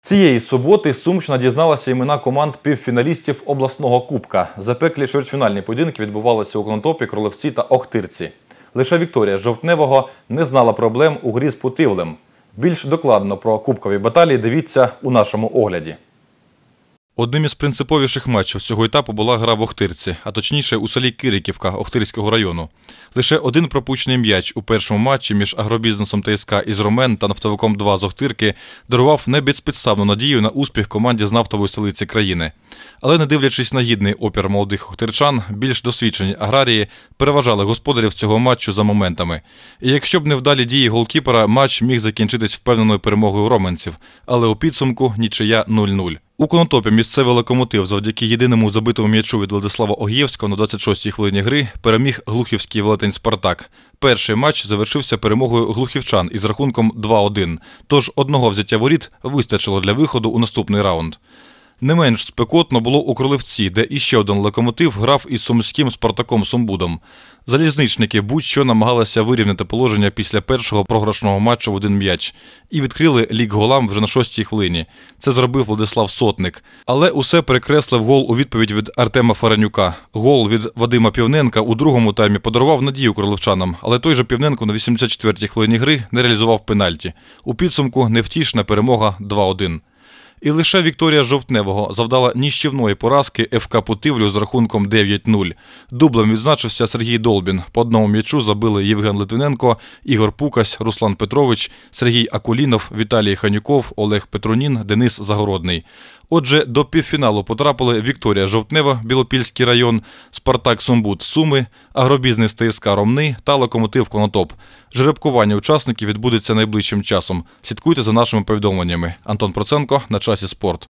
Цієї суботи Сумщина дізналася імена команд півфіналістів обласного кубка. Запеклі чвертьфінальні поєдинки відбувалися у Конотопі, Кролевці та Охтирці. Лише Вікторія Жовтневого не знала проблем у грі з Путивлем. Більш докладно про кубкові баталії дивіться у нашому огляді. Одним із принциповіших матчів цього етапу була гра в Охтирці, а точніше у селі Кириківка Охтирського району. Лише один пропущений м'яч у першому матчі між агробізнесом ТСК із Ромен та нафтовиком 2 з Охтирки дарував небезпідставну надію на успіх команді з нафтової столиці країни. Але не дивлячись на гідний опір молодих охтирчан, більш досвідчені аграрії переважали господарів цього матчу за моментами. І якщо б не вдалі дії голкіпера, матч міг закінчитись впевненою перемогою роменців, але у підсумку нічия 0-0. У Конотопі місцевий локомотив завдяки єдиному забитому м'ячу від Владислава Огієвського на 26-й хвилині гри переміг глухівський велетень Спартак. Перший матч завершився перемогою глухівчан із рахунком 2-1, тож одного взяття воріт вистачило для виходу у наступний раунд. Не менш спекотно було у Кролевці, де іще один локомотив грав із сумським Спартаком Сумбудом. Залізничники будь-що намагалися вирівняти положення після першого програшного матчу в один м'яч і відкрили лік голам вже на шостій хвилині. Це зробив Владислав Сотник. Але усе перекреслив гол у відповідь від Артема Фаранюка. Гол від Вадима Півненка у другому таймі подарував надію кролевчанам, але той же Півненко на 84-й хвилині гри не реалізував пенальті. У підсумку невтішна перемога 2-1. І лише Вікторія Жовтневого завдала ніщівної поразки ФК Путивлю з рахунком 9-0. Дублем відзначився Сергій Долбін. По одному м'ячу забили Євген Литвиненко, Ігор Пукась, Руслан Петрович, Сергій Акулінов, Віталій Ханюков, Олег Петрунін, Денис Загородний. Отже, до півфіналу потрапили Вікторія Жовтнева, Білопільський район, Спартак Сумбут Суми, Агробізнес ТСК Ромни та Локомотив Конотоп. Жеребкування учасників відбудеться найближчим часом. Слідкуйте за нашими повідомленнями. Антон Проценко на часі спорт.